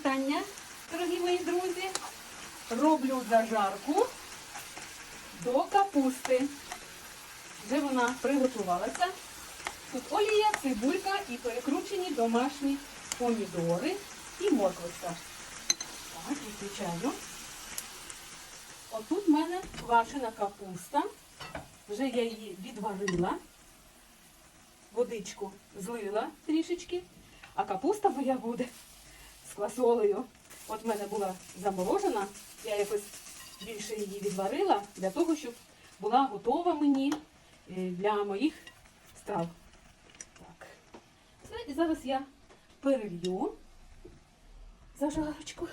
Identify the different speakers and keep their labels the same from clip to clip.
Speaker 1: вітання, дорогі мої друзі. Роблю зажарку до капусти. Вже вона приготувалася. Тут олія, цибулька і перекручені домашні помідори і морквиця. Так, відключаю. Отут в мене квашена капуста. Вже я її відварила, водичку злила трішечки, а капуста моя буде з квасолею. От в мене була заморожена, я якось більше її відварила для того, щоб була готова мені е, для моїх страв. Так. Зараз я перелью зажарочку.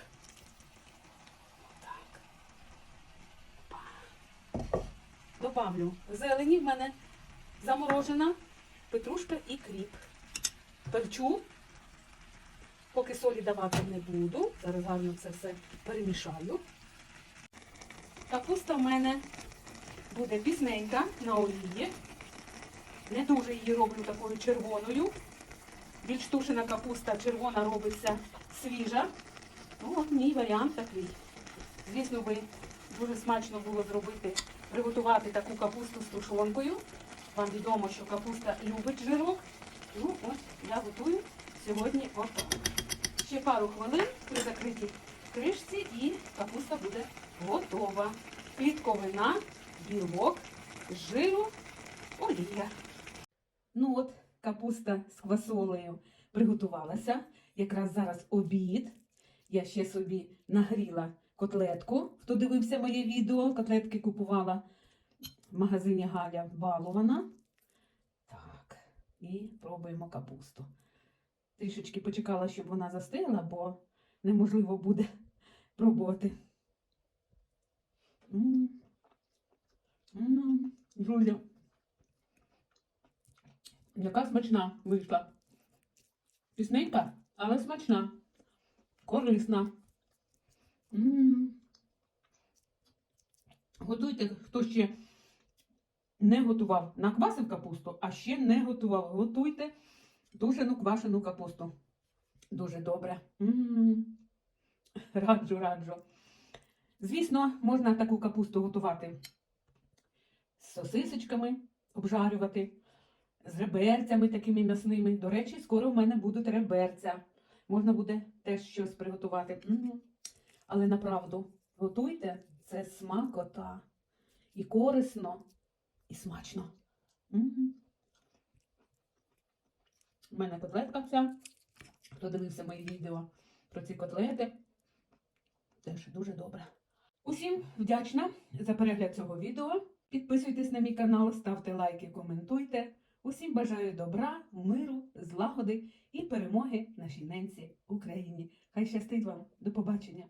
Speaker 1: Добавлю зелені в мене заморожена, петрушка і кріп. Перчу. Поки солі давати не буду. Зараз гарно це все перемішаю. Капуста в мене буде пізненька на олії. Не дуже її роблю такою червоною. Більш тушена капуста червона робиться свіжа. Ну, от мій варіант такий. Звісно, би дуже смачно було зробити, приготувати таку капусту з тушонкою. Вам відомо, що капуста любить жирок. Ну, от я готую сьогодні отак. Ще пару хвилин при закритій кришці і капуста буде готова. Клітковина, білок, жиру, олія. Ну от, капуста з квасолею приготувалася. Якраз зараз обід. Я ще собі нагріла котлетку. Хто дивився моє відео, котлетки купувала в магазині Галя Балована. Так, і пробуємо капусту. Трішечки почекала, щоб вона застигла, бо неможливо буде пробувати. Друзі, яка смачна вийшла. Пісненька, але смачна, корисна. Готуйте, хто ще не готував, наквасив капусту, а ще не готував. Готуйте тушену квашену капусту. Дуже добре. М. Раджу, раджу. Звісно, можна таку капусту готувати з сосисочками, обжарювати, з реберцями такими м'ясними. До речі, скоро в мене будуть реберця. Можна буде теж щось приготувати. М. Але направду, готуйте це смакота. І корисно, і смачно. М. У мене котлетка вся. Хто дивився мої відео про ці котлети, теж дуже добре. Усім вдячна за перегляд цього відео. Підписуйтесь на мій канал, ставте лайки, коментуйте. Усім бажаю добра, миру, злагоди і перемоги нашій ненці Україні. Хай щастить вам. До побачення!